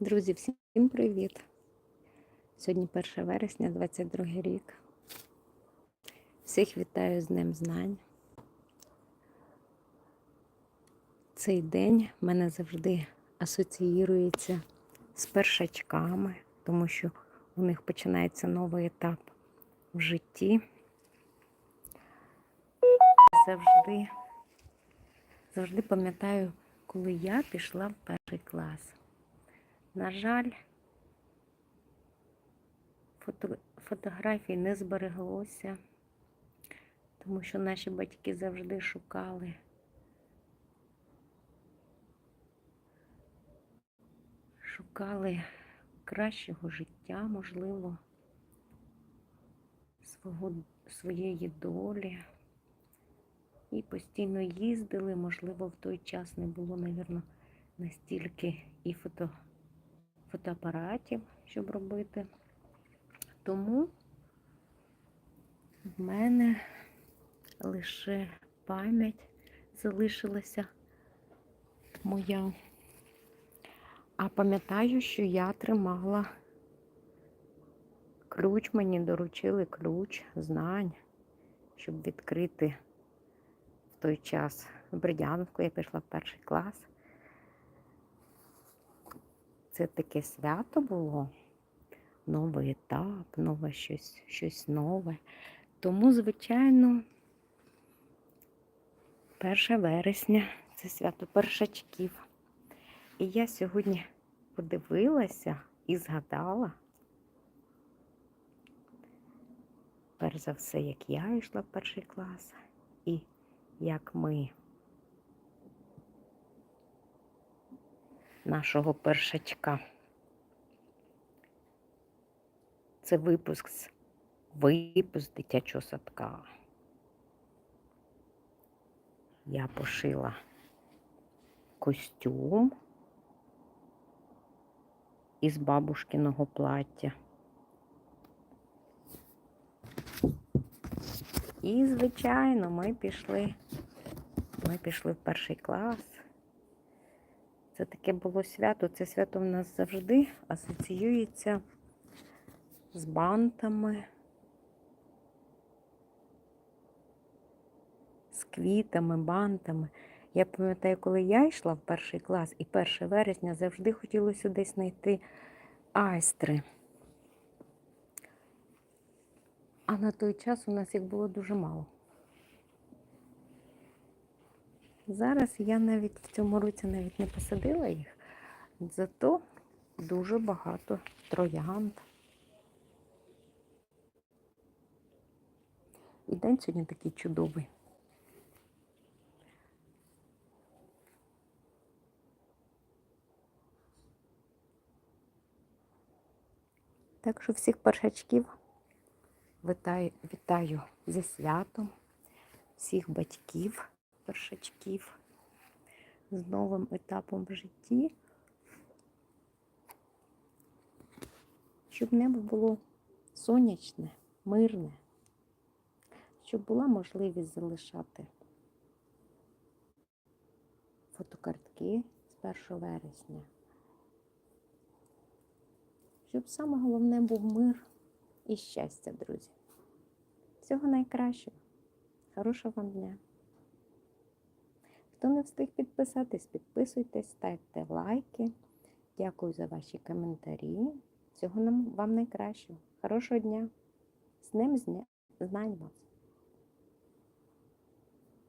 Друзі, всім привіт! Сьогодні 1 вересня, 22 рік. Всіх вітаю з Днем Знань. Цей день мене завжди асоціюється з першачками, тому що у них починається новий етап в житті. Завжди, завжди пам'ятаю, коли я пішла в перший клас. На жаль, фото, фотографій не збереглося, тому що наші батьки завжди шукали шукали кращого життя, можливо, свого, своєї долі. І постійно їздили, можливо, в той час не було, мабуть, настільки і фото, фотоапаратів, щоб робити. Тому в мене лише пам'ять залишилася моя. А пам'ятаю, що я тримала ключ, мені доручили ключ знань, щоб відкрити в той час Бердянку, я пішла в перший клас. Це таке свято було, новий етап, нове щось, щось нове. Тому, звичайно, 1 вересня це свято першачків. І я сьогодні подивилася і згадала, перш за все, як я йшла в перший клас, і як ми нашого першачка. Це випуск з випуск дитячого садка. Я пошила костюм із бабушкиного плаття. І, звичайно, ми пішли, ми пішли в перший клас. Це таке було свято. Це свято в нас завжди асоціюється з бантами, з квітами, бантами. Я пам'ятаю, коли я йшла в перший клас і 1 вересня завжди хотілося десь знайти айстри. А на той час у нас їх було дуже мало. Зараз я навіть в цьому році навіть не посадила їх, зато дуже багато троянд. І день сьогодні такий чудовий. Так що всіх першачків вітаю, вітаю зі святом, всіх батьків першачків з новим етапом в житті, щоб небо було сонячне, мирне, щоб була можливість залишати фотокартки з 1 вересня. Щоб саме головне був мир і щастя, друзі. Всього найкращого. Хорошого вам дня. Хто не встиг підписатись, підписуйтесь, ставте лайки. Дякую за ваші коментарі. Всього нам вам найкращого. Хорошого дня. З ним знань вас.